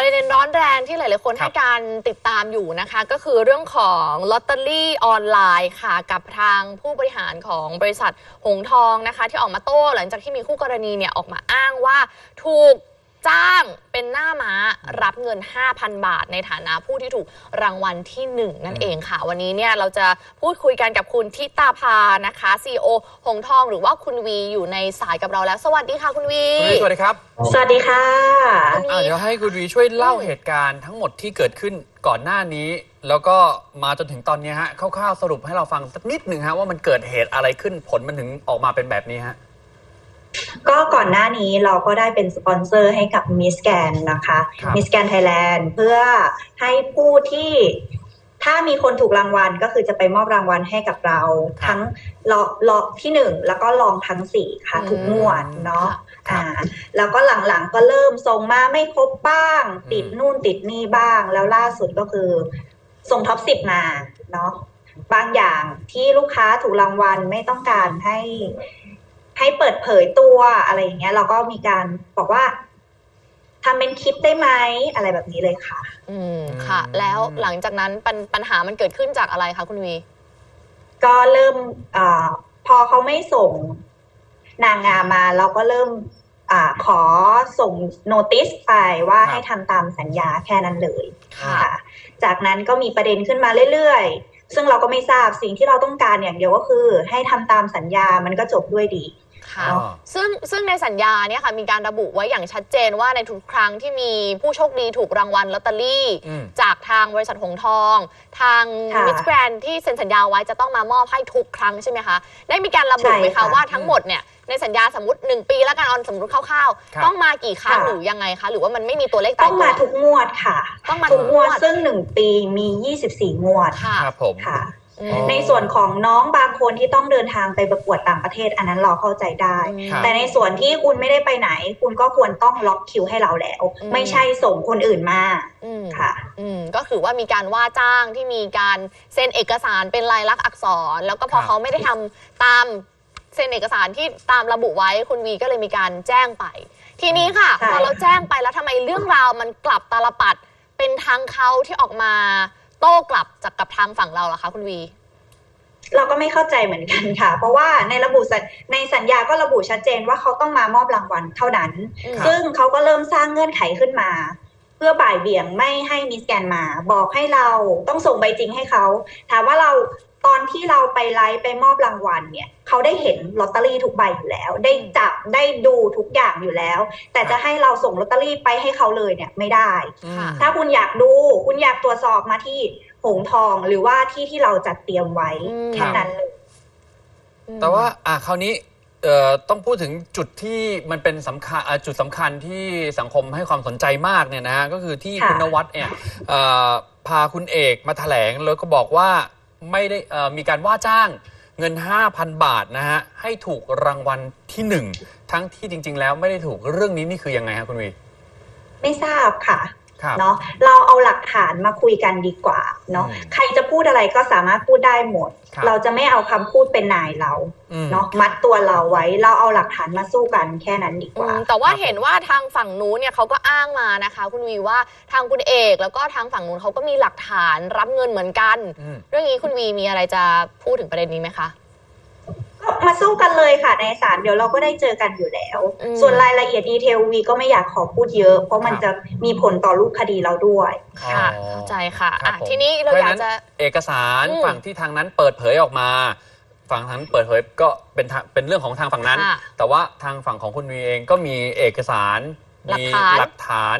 ประเด็นร้อนแรงที่หลาย ๆ คนครัให้บการติดตามอยู่นะคะ ก็คือเรื่องของลอตเตอรี่ออนไลน์ค่ะ กับทางผู้บริหารของบริษัทหงทองนะคะ ที่ออกมาโต้หลังจากที่มีคู่กรณีเนี่ยออกมาอ้างว่าถูก จ้างเป็นหน้าม้ารับเงิน 5,000 บาท ในฐานะผู้ที่ถูกรางวัลที่ 1 นั่นเองค่ะ วันนี้เนี่ยเราจะพูดคุยกันกับคุณทิตาภานะคะ CEO หงทองหรือว่าคุณวีอยู่ในสายกับเราแล้ว สวัสดีค่ะคุณวีคุณวีสวัสดีครับสวัสดีค่ะคุณวีอ่าเดี๋ยวให้คุณวีช่วยเล่าอืมเหตุการณ์ทั้งหมดที่เกิดขึ้นก่อนหน้านี้ แล้วก็มาจนถึงตอนนี้ฮะคร่าวๆสรุปให้เราฟังสักนิดหนึ่งฮะว่ามันเกิดเหตุอะไรขึ้นผลมันถึงออกมาเป็นแบบนี้ฮะ ก็ก่อนหน้านี้เราก็ได้เป็นสปอนเซอร์ให้กับมิสแกนนะคะครับ มิสแกนไทยแลนด์เพื่อให้ผู้ที่ถ้ามีคนถูกรางวัลก็คือจะไปมอบรางวัลให้กับเรา ทั้งรอบรอบที่หนึ่งแล้วก็รองทั้งสี่ค่ะอืมทุกงวดเนาะครับอ่า แล้วก็หลังๆก็เริ่มส่งมาไม่ครบบ้าง อืม ติดนู่นติดนี่บ้าง แล้วล่าสุดก็คือ ส่งท็อปสิบมาเนาะบางอย่างที่ลูกค้าถูกรางวัลไม่ต้องการให้ ให้เปิดเผยตัวอะไรอย่างเงี้ย เราก็มีการบอกว่าทำเป็นคลิปได้ไหมอะไรแบบนี้เลยค่ะ อืมค่ะอืมแล้วหลังจากนั้นปัญปัญหามันเกิดขึ้นจากอะไรคะคุณวี ก็เริ่มอาพอเขาไม่ส่งนางงามมา เราก็เริ่มอาขอส่งโนติสไปว่าครับให้ทำตามสัญญาแค่นั้นเลยค่ะค่ะ จากนั้นก็มีประเด็นขึ้นมาเรื่อยๆ ซึ่งเราก็ไม่ทราบสิ่งที่เราต้องการอย่างเดียวก็คือ ให้ทำตามสัญญามันก็จบด้วยดี ค่ะอ๋อ ซึ่งซึ่งในสัญญาเนี่ยค่ะมีการระบุไว้อย่างชัดเจนว่าในทุกครั้งที่มีผู้โชคดีถูกรางวัลลอตเตอรี่ อืม จากทางบริษัทหงทอง ทางค่ะ มิสแกรนที่เซ็นสัญญาไว้จะต้องมามอบให้ทุกครั้งใช่ไหมคะ ได้มีการระบุไหมใช่คะค่ะว่าทั้งหมดเนี่ยในสัญญาสมมติ 1 ปีแล้วกันออนสมมติคร่าวครับ ๆ ต้องมากี่ครั้งค่ะ หรือยังไงคะ หรือว่ามันไม่มีตัวเลขตาต้ยองตัวมาทุกงวดค่ะ ต้องมาทุทุกกงงววดดซึ่งหนึ่งปีมี 24 งวดค่ะ ครับผม ค่ะอืมอ๋อ ในส่วนของน้องบางคนที่ต้องเดินทางไปประกวดต่างประเทศ อันนั้นเราเข้าใจได้ครับแต่ในส่วนที่คุณไม่ได้ไปไหน คุณก็ควรต้องล็อกคิวให้เราแล้วอืมไม่ใช่ส่งคนอื่นมาอืมค่ะอืมก็คือว่ามีการว่าจ้างที่มีการเซ็นเอกสารเป็นลายลักษณ์อักษร แล้วก็พอครับเขาไม่ได้ทำตามเซ็นเอกสารที่ตามระบุไว้คุณวีก็เลยมีการแจ้งไป ทีนี้ค่ะใช่พอเราแจ้งไปแล้วทำไมเรื่องราวมันกลับตาลปัดเป็นทางเขาที่ออกมา โต้กลับจากกับทางฝั่งเราล่ะคะคุณวี เราก็ไม่เข้าใจเหมือนกันค่ะ เพราะว่าในระบุสัญในสัญญาก็ระบุชัดเจนว่าเขาต้องมามอบรางวัลเท่านั้นอืมซึ่งเขาก็เริ่มสร้างเงื่อนไขขึ้นมา เพื่อบ่ายเบี่ยงไม่ให้มิสแกนมา บอกให้เราต้องส่งใบจริงให้เขา ถามว่าเรา ตอนที่เราไปไลฟ์ไปมอบรางวัลเนี่ยเขาได้เห็นลอตเตอรี่ทุกใบอยู่แล้ว ได้จับได้ดูทุกอย่างอยู่แล้ว แต่จะให้เราส่งลอตเตอรี่ไปให้เขาเลยเนี่ยไม่ได้อืมค่ะถ้าคุณอยากดูคุณอยากตรวจสอบมาที่หงทองหรือว่าที่ที่เราจัดเตรียมไว้อืมแค่นั้นเลยแต่ว่าอะคราวนี้เอ่อต้องพูดถึงจุดที่มันเป็นสำคัญอะจุดสำคัญที่สังคมให้ความสนใจมากเนี่ยนะฮะก็คือที่ค่ะคุณนวัดเนี่ยเอ่อพาคุณเอกมาแถลงแล้วก็บอกว่า ไม่ได้เอ่อมีการว่าจ้างเงิน 5,000 บาทนะฮะให้ถูกรางวัลที่หนึ่งทั้งที่จริง ๆ แล้วไม่ได้ถูกเรื่องนี้นี่คือยังไงฮะคุณวี ไม่ทราบค่ะ เนาะเราเอาหลักฐานมาคุยกันดีกว่าเนาะอืมใครจะพูดอะไรก็สามารถพูดได้หมดครับเราจะไม่เอาคำพูดเป็นนายเราอืมเนาะมัดตัวเราไว้เราเอาหลักฐานมาสู้กันแค่นั้นดีกอืว่ามแต่ว่าครับเห็นว่าทางฝั่งนู้นเนี่ยเขาก็อ้างมานะคะ คุณวีว่าทางคุณเอกแล้วก็ทางฝั่งนู้นเขาก็มีหลักฐานรับเงินเหมือนกันอืมเรื่องนี้คุณวีมีอะไรจะพูดถึงประเด็นนี้ไหมคะก็ มาสู้กันเลยค่ะในศาลเดี๋ยวเราก็ได้เจอกันอยู่แล้วอืมส่วนรายละเอียดดีเทลวีก็ไม่อยากขอพูดเยอะ เพราะมันครับจะมีผลต่อรูปคดีเราด้วยค่ะอ๋อเข้าใจค่ะครับอะผมทีนี้เราอยากจะเอกสารอืมฝั่งที่ทางนั้นเปิดเผยออกมาฝั่งทางนั้นเปิดเผยก็เป็นทางเป็นเรื่องของทางฝั่งนั้นค่ะแต่ว่าทางฝั่งของคุณวีเองก็มีเอกสารหลักมีฐานหลักฐาน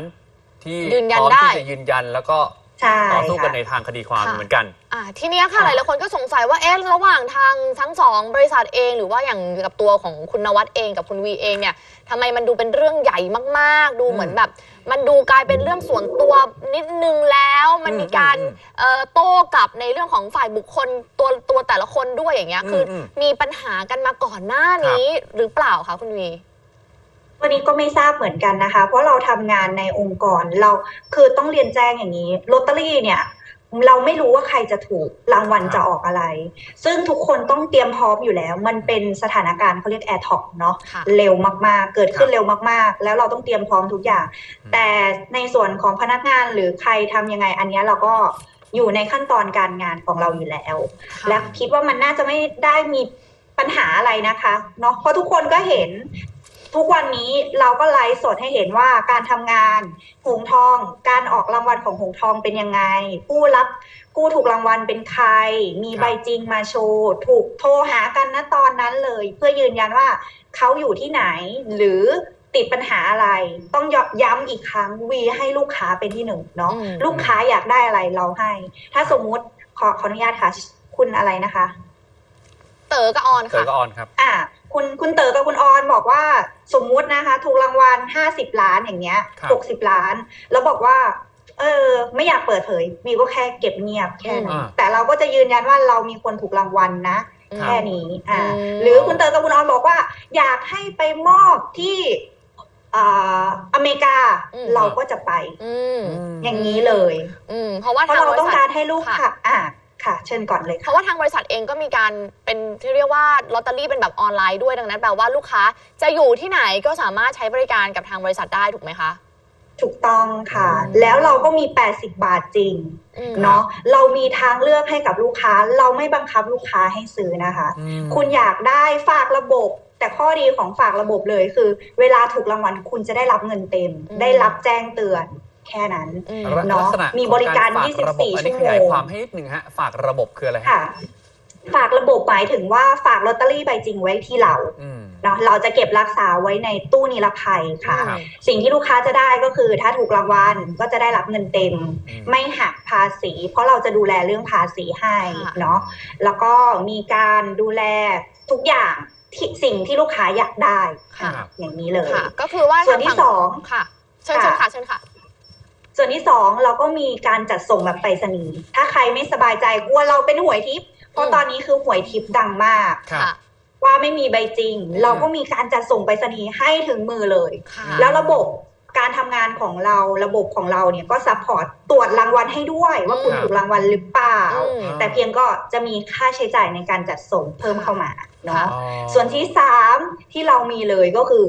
ที่ยืนยันพร้อมได้ที่จะยืนยันแล้วก็ ใช่ต่อสู้กันค่ะในทางคดีความค่ะ เหมือนกัน อะทีเนี้ยค่ะ หลายๆคนก็สงสัยว่าเอ๊ะระหว่างทางทั้งสองบริษัทเอง หรือว่าอย่างกับตัวของคุณนวัดเองกับคุณวีเองเนี่ยทำไมมันดูเป็นเรื่องใหญ่มากๆ ดูเหมือนแบบ มันดูกลายเป็นเรื่องส่วนตัวนิดนึงแล้ว มันมีการอืมเอ่อโต้กลับในเรื่องของฝ่ายบุคคลตัวตัวแต่ละคนด้วยอย่างเงี้ยคืออมมีปัญหากันมาก่อนหน้านี้หรือเปล่าคะคุณวี วันนี้ก็ไม่ทราบเหมือนกันนะคะ เพราะเราทำงานในองค์กรเราคือต้องเรียนแจ้งอย่างนี้ลอตเตอรี่เนี่ยเราไม่รู้ว่าใครจะถูกรางวัลครับจะออกอะไร ซึ่งทุกคนต้องเตรียมพร้อมอยู่แล้ว มันเป็นสถานการณ์เขาเรียกแอร์ท็อกเนาะค่ะเร็วมากๆ เกิดขึ้คนรับเร็วมากๆ แล้วเราต้องเตรียมพร้อมทุกอย่างอืมแต่ในส่วนของพนักงานหรือใครทำยังไงอันเนี้ยเราก็อยู่ในขั้นตอนการงานของเราอยู่แล้วค่ะและคิดว่ามันน่าจะไม่ได้มีปัญหาอะไรนะคะเนาะเพราะทุกคนก็เห็น ทุกวันนี้เราก็ไลฟ์สดให้เห็นว่าการทำงานหงทอง การออกรางวัลของหงทองเป็นยังไง ผู้รับผู้ถูกรางวัลเป็นใคร มีครับใบจริงมาโชว์ ถูกโทรหากันณตอนนั้นเลย เพื่อยืนยันว่าเขาอยู่ที่ไหน หรือติดปัญหาอะไร ต้องย้ำอีกครั้งวีให้ลูกค้าเป็นที่หนึ่งเนาะอืมลูกค้าอยากได้อะไรเราให้ ถ้าสมมุติขอขออนุญาตค่ะ คุณอะไรนะคะ เต๋อกับออนเกิดค่ะก็ออนครับ อ่า คุณคุณเต๋อกับคุณออนบอกว่าสมมุตินะคะ ถูกรางวัลห้าสิบล้านอย่างเงี้ยครับ หกสิบล้าน แล้วบอกว่า เออ ไม่อยากเปิดเผยวีก็แค่เก็บเงียบแค่นั้อืนม แต่เราก็จะยืนยันว่าเรามีคนถูกรางวัลนะอืมแค่นี้ อ่า อืม หรือคุณเต๋อกับคุณออนบอกว่า อยากให้ไปมอบที่อ่าอเมริกาอืม เราก็จะไป อืม อย่างนี้เลย อืม เพราะว่าเพราะทางเราบต้อริงษักาทรให้ลูกค่ะ ค่ะอ่า ค่ะ เชิญก่อนเลยเพค่ะ ราะว่าทางบริษัทเองก็มีการเป็นที่เรียกว่าลอตเตอรี่เป็นแบบออนไลน์ด้วยดังนั้นแปลว่าลูกค้าจะอยู่ที่ไหนก็สามารถใช้บริการกับทางบริษัทได้ถูกไหมคะ ถูกต้องค่ะอืมแล้วเราก็มี 80 บาทจริง อืม เนาะเรามีทางเลือกให้กับลูกค้า เราไม่บังคับลูกค้าให้ซื้อนะคะ อืม คุณอยากได้ฝากระบบ แต่ข้อดีของฝากระบบเลยคือ เวลาถูกรางวัลคุณจะได้รับเงินเต็ม อืม ได้รับแจ้งเตือน แค่นั้นอืมลักเนาะษณะมีบริการของฝระบบ24อันนี้ชั่วโมงขยายความให้นิดนึงฮะ ฝากระบบคืออะไรฮะค่ะ ฝากระบบหมายถึงว่าฝากลอตเตอรี่ใบจริงไว้ที่เราอืมเนาะเราจะเก็บรักษาไว้ในตู้นิรภัยค่ะครับสิ่งที่ลูกค้าจะได้ก็คือ ถ้าถูกรางวัลก็จะได้รับเงินเต็มอืมไม่หักภาษี เพราะเราจะดูแลเรื่องภาษีให้ค่ะเนาะแล้วก็มีการดูแลทุกอย่างที่สิ่งที่ลูกค้าอยากได้ค่ะครับอย่างนี้เลยค่ะก็คือว่าส่วนที่ทาฝั่สองค่ะเชิญเชิญค่ะเชิญค่ะ ส่วนที่สองเราก็มีการจัดส่งแบบไปรษณีย์ถ้าใครไม่สบายใจกลัวเราเป็นหวยทิพย์เพราะอืมตอนนี้คือหวยทิพย์ดังมากครับค่ะว่าไม่มีใบจริง เราก็มีการจัดส่งไปรษณีย์ให้ถึงมือเลยค่ะแล้วระบบการทำงานของเราระบบของเราเนี่ยก็ซัพพอร์ตตรวจรางวัลให้ด้วย ว่าคุณครับถูกรางวัลหรือเปล่าอืมแต่เพียงก็จะมีค่าใช้จ่ายในการจัดส่งเพิ่มเข้ามาเนาะค่ะอ๋อส่วนที่สามที่เรามีเลยก็คือ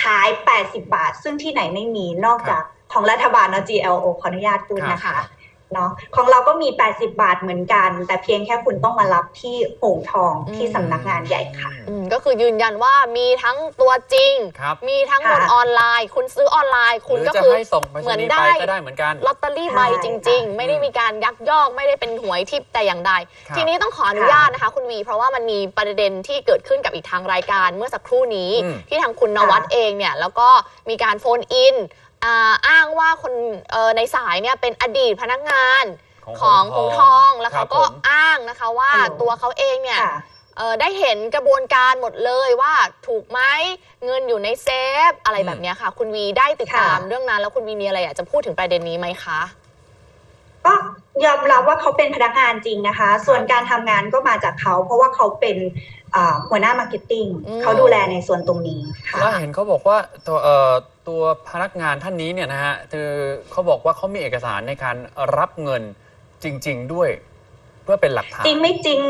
ขาย 80 บาท ซึ่งที่ไหนไม่มีนอกจาก ของรัฐบาลเนาะ GLO ขออนุญาตพูดนะคะค่ะเนาะของเราก็มี 80 บาทเหมือนกัน แต่เพียงแค่คุณต้องมารับที่โอ่งทองที่สำนักงานใหญ่ค่ะอืมก็คือยืนยันว่ามีทั้งตัวจริง ครับมีทั้งบนค่ะออนไลน์ คุณซื้อออนไลน์ คุณหรือก็จะคือให้ส่งไปรษณีย์ไปก็ได้เหมือนกัน ลอตเตอรี่ใบใช่จริงค่ะๆไม่ได้มีการยักยอกไม่ได้เป็นหวยทิพย์แต่อย่างใด ครับ ทีนี้ต้องขออนุญาตนะคะ คุณวีเพราะว่ามันมีประเด็นที่เกิดขึ้นกับอีกทางรายการเมื่อสักครู่นี้ อืมที่ทางคุณนวัดเองเนี่ยแล้วก็มีการโฟนอิน อ่าอ้างว่าคนเอ่อในสายเนี่ยเป็นอดีตพนักงานของหงทองแล้วครัเขาบก็ผมอ้างนะคะว่าฮัลโหลตัวเขาเองเนี่ยค่ะเอ่อได้เห็นกระบวนการหมดเลยว่าถูกไหมเงินอยู่ในเซฟอะไรอืมแบบเนี้ยค่ะ คุณวีได้ติดตามค่ะเรื่องนั้น แล้วคุณวีมีอะไรอยากจะพูดถึงประเด็นนี้ไหมคะก็ยอมรับว่าเขาเป็นพนักงานจริงนะคะ ส่วนการทำงานก็มาจากเขา เพราะว่าเขาเป็นอ่า หัวหน้ามาร์เก็ตติ้งอืม เขาดูแลในส่วนตรงนี้ค่ะ แล้วเห็นเขาบอกว่าตัวเอ่อตัวพนักงานท่านนี้เนี่ยนะฮะคือเขาบอกว่าเขามีเอกสารในการรับเงินจริง ๆ ด้วย เพื่อเป็นหลักฐาน จริงไม่จริง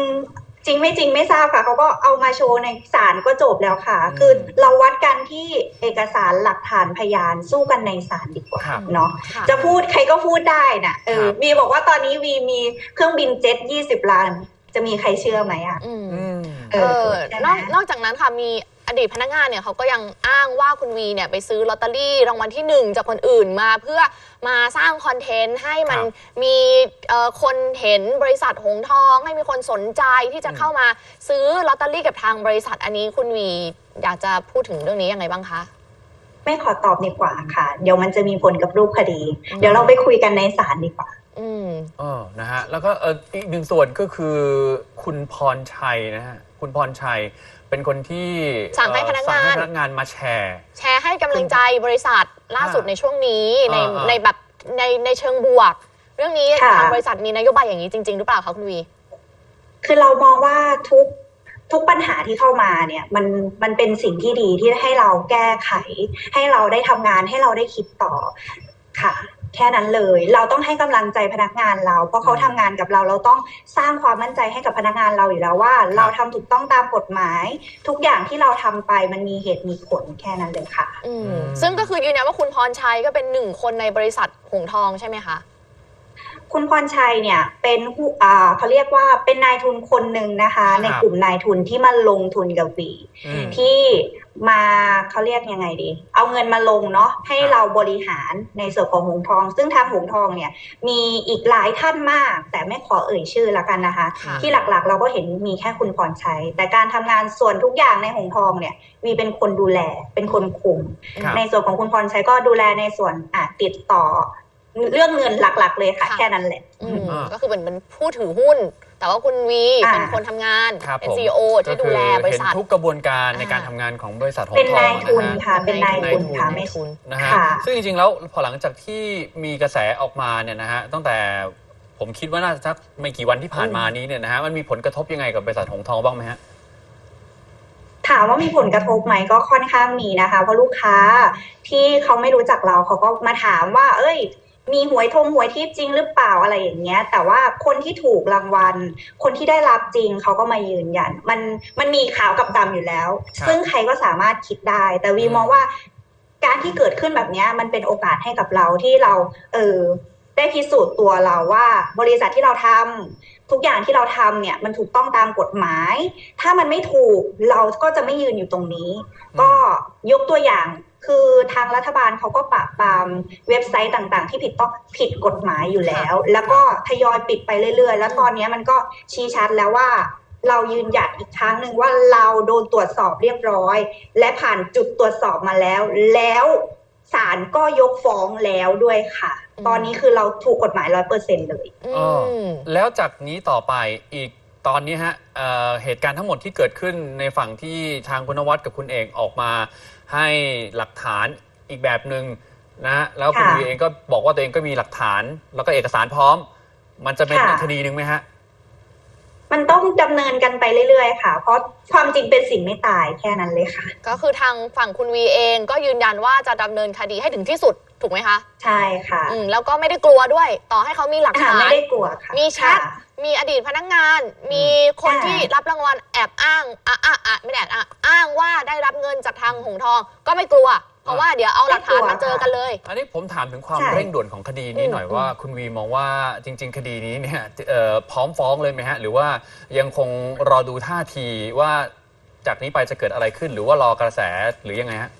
จริงไม่จริงไม่ทราบค่ะเขาก็เอามาโชว์ในศาลก็จบแล้วค่ะ อืมคือเราวัดกันที่เอกสารหลักฐานพยานสู้กันในศาลดีกว่าครับเนาะค่ะจะพูดใครก็พูดได้นะเออครับ วีบอกว่าตอนนี้วีมีเครื่องบินเจ็ตยี่สิบล้าน จะมีใครเชื่อไหมอะอืมอืมเอเอออใช่ไหมนอกนอกจากนั้นค่ะมีอดีตพนักงานเนี่ยเขาก็ยังอ้างว่าคุณวีเนี่ยไปซื้อลอตเตอรี่รางวัลที่หนึ่งจากคนอื่นมาเพื่อมาสร้างคอนเทนต์ให้มันครับมีเอ่อคนเห็นบริษัทหงทอง ให้มีคนสนใจที่จะอืมเข้ามาซื้อลอตเตอรี่กับทางบริษัทอันนี้คุณวีอยากจะพูดถึงเรื่องนี้ยังไงบ้างคะไม่ขอตอบดีกว่าค่ะ เดี๋ยวมันจะมีผลกับรูปคดีอืมเดี๋ยวเราไปคุยกันในศาลดีกว่า อืม เออนะฮะ แล้วก็เอออีกหนึ่งส่วนก็คือคุณพรชัยนะฮะ คุณพรชัยเป็นคนที่สั่งให้เอ่อพนักงานสั่ให้พนักงานมาแชร์ แชร์ให้กำลังใจบริษัทล่าสุดอ่าในช่วงนี้ในอ่าอ่า ในแบบในในเชิงบวก เรื่องนี้ค่ะ ทางบริษัทมีนโยบายอย่างนี้จริง ๆ หรือเปล่าคะคุณวี คือเรามองว่าทุกทุกปัญหาที่เข้ามาเนี่ยมันมันเป็นสิ่งที่ดีที่ให้เราแก้ไข ให้เราได้ทำงานให้เราได้คิดต่อค่ะ แค่นั้นเลย เราต้องให้กำลังใจพนักงานเรา เพราะเขาอืมทำงานกับเราเราต้องสร้างความมั่นใจให้กับพนักงานเราอยู่แล้วว่า เราทำถูกต้องตามกฎหมาย ทุกอย่างที่เราทำไปมันมีเหตุมีผลแค่นั้นเลยค่ะอืมอืมซึ่งก็คือยืนยันว่าคุณพรชัยก็เป็นหนึ่งคนในบริษัทหงทองใช่ไหมคะ คุณพรชัยเนี่ยเป็นผู้อ่าเขาเรียกว่าเป็นนายทุนคนหนึ่งนะคะครับในกลุ่มนายทุนที่มาลงทุนกับวีอืมที่มาเขาเรียกยังไงดี เอาเงินมาลงเนาะให้ครับเราบริหารในส่วนของหงทอง ซึ่งทางหงทองเนี่ยมีอีกหลายท่านมาก แต่ไม่ขอเอ่ยชื่อละกันนะคะค่ะที่หลักๆ เราก็เห็นมีแค่คุณพรชัย แต่การทำงานส่วนทุกอย่างในหงทองเนี่ยวีเป็นคนดูแลเป็นคนคุมครับในส่วนของคุณพรชัยก็ดูแลในส่วนอะติดต่อ เรื่องเงินหลักๆ เลยค่ะ ค่ะ แค่นั้นแหละ อืมอ่าก็คือเป็นเป็นผู้ถือหุ้น แต่ว่าคุณวีอ่า เป็นคนทำงาน ครับเป็นผม ซีอที่ดูแลบริษัท เห็นทุกกระบวนการในอ่าการทำงานของบริษัทหงเป็นทองนายทุนนะฮะ ค่ะ เป็นนายทุนค่ะนายไม่ ทุน นะฮะค่ะ ซึ่งจริงๆ แล้วพอหลังจากที่มีกระแสออกมาเนี่ยนะฮะตั้งแต่ผมคิดว่าน่าจะสักไม่กี่วันที่ผ่านมานี้เนี่ยนะฮะมันมีผลกระทบยังไงกับบริษัทหงทองบ้างไหมฮะ ถามว่ามีผลกระทบไหมก็ค่อนข้างมีนะคะ เพราะลูกค้าที่เขาไม่รู้จักเราเขาก็มาถามว่า เอ้ย มีหวยทงหวยทิพย์จริงหรือเปล่าอะไรอย่างเงี้ย แต่ว่าคนที่ถูกรางวัล คนที่ได้รับจริงเขาก็มายืนยัน มันมันมีขาวกับดำอยู่แล้วครับซึ่งใครก็สามารถคิดได้ แต่วีอืมมองว่าการที่เกิดขึ้นแบบเนี้ยมันเป็นโอกาสให้กับเราที่เรา เออได้พิสูจน์ตัวเราว่าบริษัทที่เราทำทุกอย่างที่เราทำเนี่ย มันถูกต้องตามกฎหมาย ถ้ามันไม่ถูกเราก็จะไม่ยืนอยู่ตรงนี้ ก็ยกตัวอย่าง คือทางรัฐบาลเขาก็ปราบปรามเว็บไซต์ต่างๆ ที่ผิดต้องผิดกฎหมายอยู่แล้ว แล้วก็ทยอยปิดไปเรื่อยๆ แล้วตอนนี้มันก็ชี้ชัดแล้วว่าเรายืนหยัดอีกครั้งหนึ่งว่าเราโดนตรวจสอบเรียบร้อย และผ่านจุดตรวจสอบมาแล้ว แล้วศาลก็ยกฟ้องแล้วด้วยค่ะอืมตอนนี้คือเราถูกกฎหมายร้อยเปอร์เซ็นเลยอืเออมแล้วจากนี้ต่อไปอีกตอนนี้ฮะเอ่อเหตุการณ์ทั้งหมดที่เกิดขึ้นในฝั่งที่ทางคุณนวัดกับคุณเอกออกมา ให้หลักฐานอีกแบบหนึ่งนะฮะแล้วคุณค่ะวีเองก็บอกว่าตัวเองก็มีหลักฐาน แล้วก็เอกสารพร้อม มันจะเป็นค่ะอีกคดีหนึ่งไหมฮะมันต้องดำเนินกันไปเรื่อยๆ ค่ะ เพราะความจริงเป็นสิ่งไม่ตายแค่นั้นเลยค่ะ ก็คือทางฝั่งคุณวีเองก็ยืนยันว่าจะดำเนินคดีให้ถึงที่สุด ถูกไหมคะใช่ค่ะอืมแล้วก็ไม่ได้กลัวด้วย ต่อให้เขามีหลักอ่าฐานไม่ได้กลัวค่ะมีแชท ค่ะ มีอดีตพนักงาน มีคนอ่าที่รับรางวัลแอบอ้างอะอะอะไม่ได้แอบอ้างอ้างว่าได้รับเงินจากทางหงทอง ก็ไม่กลัว เพราะว่าเดี๋ยวเอาหลักฐานมาเจอกันเลย อันนี้ผมถามถึงความใช่ เร่งด่วนของคดีนี้อืมหน่อยอืมว่า คุณวีมองว่าจริง ๆ คดีนี้เนี่ยเอ่อพร้อมฟ้องเลยไหมฮะ หรือว่ายังคงรอดูท่าทีว่าจากนี้ไปจะเกิดอะไรขึ้น หรือว่ารอกระแสหรือยังไงฮะ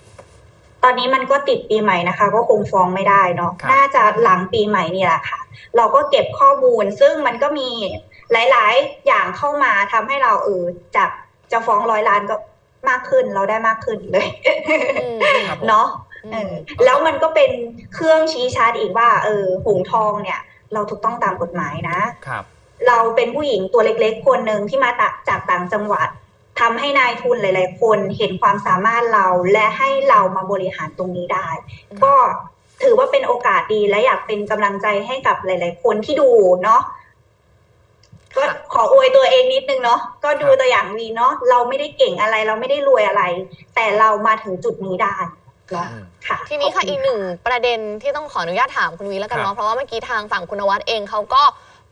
ตอนนี้มันก็ติดปีใหม่นะคะ ก็คงฟ้องไม่ได้เนาะครับน่าจะหลังปีใหม่นี่แหละค่ะ เราก็เก็บข้อมูล ซึ่งมันก็มีหลาย ๆ อย่างเข้ามาทำให้เราเออจากจะฟ้องร้อยล้านก็มากขึ้นเราได้มากขึ้นเลยอืมครับผมเนาะอืเอมอแล้วมันก็เป็นเครื่องชี้ชัดอีกว่า เออหงทองเนี่ย เราถูกต้องตามกฎหมายนะครับ เราเป็นผู้หญิงตัวเล็กๆคนหนึ่งที่มาตะจากต่างจังหวัด ทำให้นายทุนหลาย ๆ คนเห็นความสามารถเราและให้เรามาบริหารตรงนี้ได้ ก็ถือว่าเป็นโอกาสดีและอยากเป็นกำลังใจให้กับหลาย ๆ คนที่ดูเนาะก็ค่ะขออวยตัวเองนิดนึงเนาะก็ดูครับตัวอย่างวีเนาะเราไม่ได้เก่งอะไรเราไม่ได้รวยอะไร แต่เรามาถึงจุดนี้ได้เนาะอืมค่ะ ทีนี้ค่ะขบณอีกหนึ่งประเด็นที่ต้องขออนุญาตถามคุณวีแล้วกันครัเนาะบเพราะว่าเมื่อกี้ทางฝั่งคุณนวัดเองเขาก็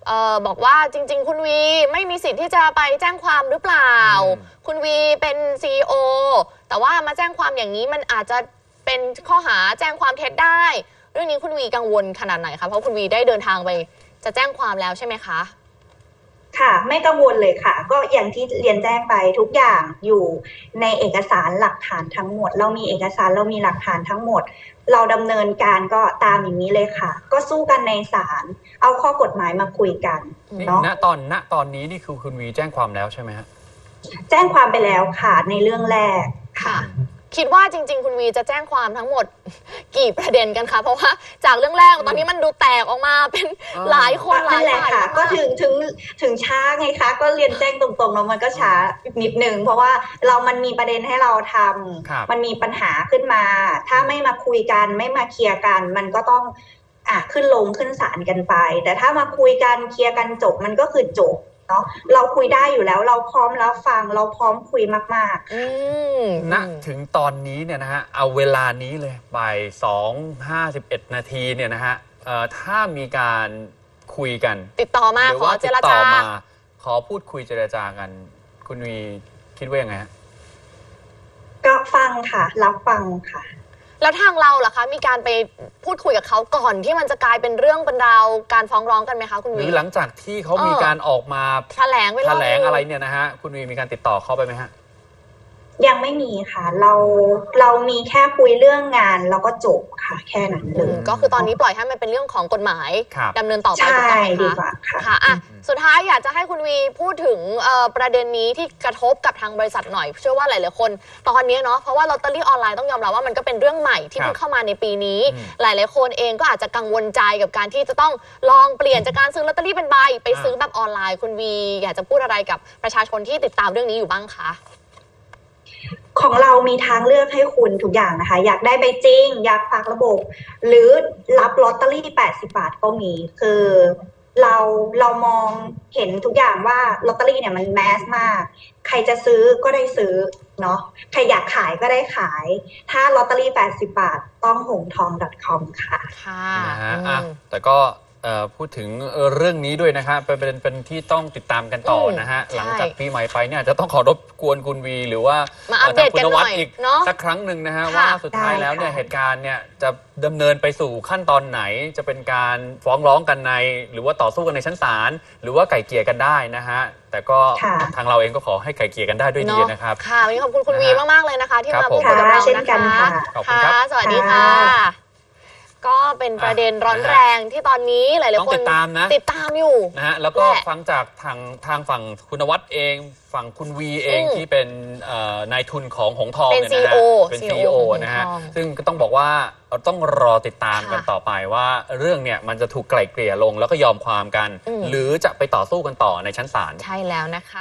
เอ่อบอกว่าจริง ๆ คุณวีไม่มีสิทธิ์ที่จะไปแจ้งความหรือเปล่า คุณวีเป็นซีอแต่ว่ามาแจ้งความอย่างนี้มันอาจจะเป็นข้อหาแจ้งความเท็จได้ เรื่องนี้คุณวีกังวลขนาดไหนคะเพราะคุณวีได้เดินทางไปจะแจ้งความแล้วใช่ไหมคะ ค่ะ ไม่กังวลเลยค่ะ ก็อย่างที่เรียนแจ้งไปทุกอย่างอยู่ในเอกสารหลักฐานทั้งหมด เรามีเอกสารเรามีหลักฐานทั้งหมด เราดำเนินการก็ตามอย่างนี้เลยค่ะ ก็สู้กันในศาลเอาข้อกฎหมายมาคุยกันนี่เนาะณตอนณตอนนี้นี่คือคุณวีแจ้งความแล้วใช่ไหมฮะแจ้งความไปแล้วค่ะในเรื่องแรกค่ะ คิดว่าจริง ๆ คุณวีจะแจ้งความทั้งหมด กี่ประเด็นกันคะ เพราะว่าจากเรื่องแรกตอนนี้มันดูแตกออกมาเป็นเออหลายคนหลานั่ยนแหละฝ่ายค่ะมากๆก็ถึงถึงถึงช้าไงคะ ก็เรียนแจ้งตรงๆแล้วมันก็ช้านิดนึงเพราะว่าเรามันมีประเด็นให้เราทำครับมันมีปัญหาขึ้นมา ถ้าไม่มาคุยกันไม่มาเคลียร์กัน มันก็ต้องอะขึ้นลงขึ้นศาลกันไป แต่ถ้ามาคุยกันเคลียร์กันจบมันก็คือจบ เนาะเราคุยได้อยู่แล้ว เราพร้อมรับฟัง เราพร้อมคุยมากอืมณถึงตอนนี้เนี่ยนะฮะเอาเวลานี้เลยบ่ายสองห้าสิบเอ็ดนาทีเนี่ยนะฮะเอ่อถ้ามีการคุยกัน ติดต่อมาหรืขอว่าเจติดรต่จา อมา ขอพูดคุยเจรจากัน คุณวีคิดว่ายังไงฮะ ก็ฟังค่ะ รับฟังค่ะ แล้วทางเราล่ะคะ มีการไปพูดคุยกับเขาก่อนที่มันจะกลายเป็นเรื่องเป็นราวการฟ้องร้องกันไหมคะคุณหวี รือหลังจากที่เขาเออมีการออกมาแถลงไปแถรอบลนึงอะไรเนี่ยนะฮะคุณวีมีการติดต่อเข้าไปไหมฮะ ยังไม่มีค่ะ เราเรามีแค่คุยเรื่องงานแล้วก็จบค่ะ แค่นั้นเลอืยมก็คือตอนนี้ปล่อยให้มันเป็นเรื่องของกฎหมายครับ ดำเนินต่อไปใช่ถูกต้องไหมดีคะกว่าค่ะ ค่ะอะอืมสุดท้ายอยากจะให้คุณวีพูดถึงเอ่อประเด็นนี้ที่กระทบกับทางบริษัทหน่อยเชื่อว่าหลายๆคน ตอนนี้เนาะเพราะว่าลอตเตอรี่ออนไลน์ต้องยอมรับว่ามันก็เป็นเรื่องใหม่ที่ครับเพิ่งเข้ามาในปีนี้ อืม หลายๆคนเองก็อาจจะกังวลใจกับการที่จะต้องลองเปลี่ยนจากการซื้อลอตเตอรี่เป็นใบไปอ่าซื้อแบบออนไลน์คุณวี อยากจะพูดอะไรกับประชาชนที่ติดตามเรื่องนี้อยู่บ้างคะ ของเรามีทางเลือกให้คุณทุกอย่างนะคะ อยากได้ใบจริง อยากฝากระบบ หรือรับลอตเตอรี่ 80 บาทก็มีคือเราเรามองเห็นทุกอย่างว่าลอตเตอรี่เนี่ยมันแมสมาก ใครจะซื้อก็ได้ซื้อเนาะใครอยากขายก็ได้ขาย ถ้าลอตเตอรี่ 80 บาท ต้องหงทอง .com ค่ะ ค่ะ นะฮะอืมอะแต่ก็ เอ่อพูดถึงเอ่อเรื่องนี้ด้วยนะครับเป็นเป็นเป็นที่ต้องติดตามกันต่ออมนะฮะ ใช่หลังจากปีใหม่ไปเนี่ยจะต้องขอรบกวนคุณวี หรือว่ามาอัปเดตกันหน่อยทางคุณวัฒอีกเนาะสักครั้งหนึ่งนะฮะ ค่ะ ว่าสุดท้ายได้แล้วเนี่ยค่ะ เหตุการณ์เนี่ยจะดำเนินไปสู่ขั้นตอนไหน จะเป็นการฟ้องร้องกันใน หรือว่าต่อสู้กันในชั้นศาลหรือว่าไก่เกลี่ยกันได้นะฮะแต่ก็ค่ะ ทางเราเองก็ขอให้ไก่เกลี่ยกันได้ด้วยดีเนาะนะครับ ค่ะวันนี้ขอบคุณคุณนะวีฮะมาก ๆ เลยนะคะ ที่ครับมาพูดคุยกับค่ะเราเช่นนะกันคะค่ะ ขอบคุณครับ สวัสดีค่ะค่ะ ก็เป็นประเด็นร้อนนะฮะแรงที่ตอนนี้หลายต้องๆคนติดตามนะติดตามอยู่นะฮะแล้วก็แหละฟังจากทางทางฝั่งคุณวัฒน์เอง ฝั่งคุณวีเองอืมที่เป็นเอ่อนายทุนของหงทองเป็นเนี่ยนะฮะ CEO เป็น CEO CEO ของหงนะฮะทองซึ่งก็ต้องบอกว่าเราต้องรอติดตามกันค่ะต่อไปว่าเรื่องเนี่ยมันจะถูกไกล่เกลี่ยลงแล้วก็ยอมความกันอืมหรือจะไปต่อสู้กันต่อในชั้นศาลใช่แล้วนะคะ